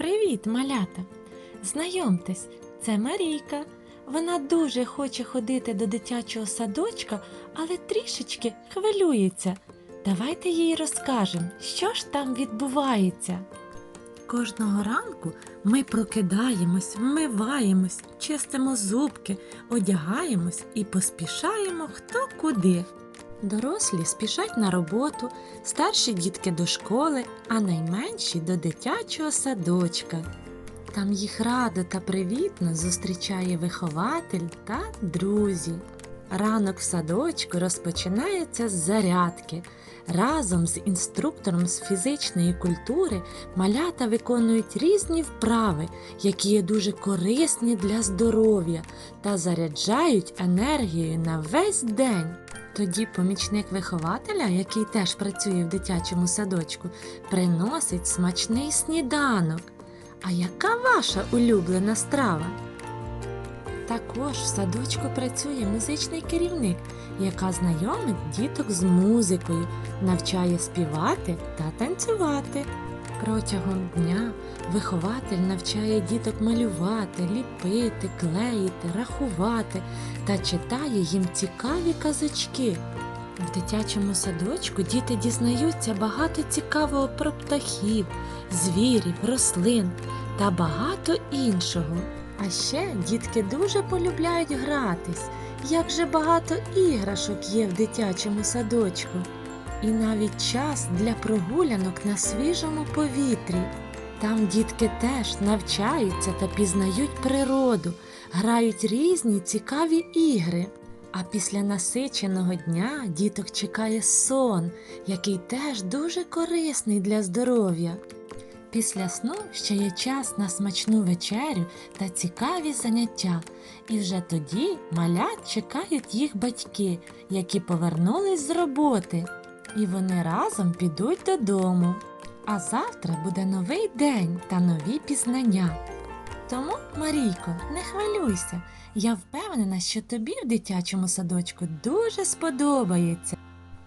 Привіт, малята! Знайомтесь, це Марійка. Вона дуже хоче ходити до дитячого садочка, але трішечки хвилюється. Давайте їй розкажемо, що ж там відбувається. Кожного ранку ми прокидаємось, вмиваємось, чистимо зубки, одягаємось і поспішаємо хто куди. Дорослі спішать на роботу, старші дітки до школи, а найменші до дитячого садочка. Там їх радо та привітно зустрічає вихователь та друзі. Ранок в садочку розпочинається з зарядки. Разом з інструктором з фізичної культури малята виконують різні вправи, які є дуже корисні для здоров'я та заряджають енергією на весь день. Тоді помічник вихователя, який теж працює в дитячому садочку, приносить смачний сніданок. А яка ваша улюблена страва? Також в садочку працює музичний керівник, яка знайомить діток з музикою, навчає співати та танцювати. Протягом дня вихователь навчає діток малювати, ліпити, клеїти, рахувати та читає їм цікаві казочки. В дитячому садочку діти дізнаються багато цікавого про птахів, звірів, рослин та багато іншого. А ще дітки дуже полюбляють гратись, як же багато іграшок є в дитячому садочку. І навіть час для прогулянок на свіжому повітрі. Там дітки теж навчаються та пізнають природу, грають різні цікаві ігри. А після насиченого дня діток чекає сон, який теж дуже корисний для здоров'я. Після сну ще є час на смачну вечерю та цікаві заняття, і вже тоді малят чекають їх батьки, які повернулись з роботи, і вони разом підуть додому. А завтра буде новий день та нові пізнання. Тому, Марійко, не хвилюйся. Я впевнена, що тобі в дитячому садочку дуже сподобається.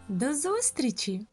До зустрічі!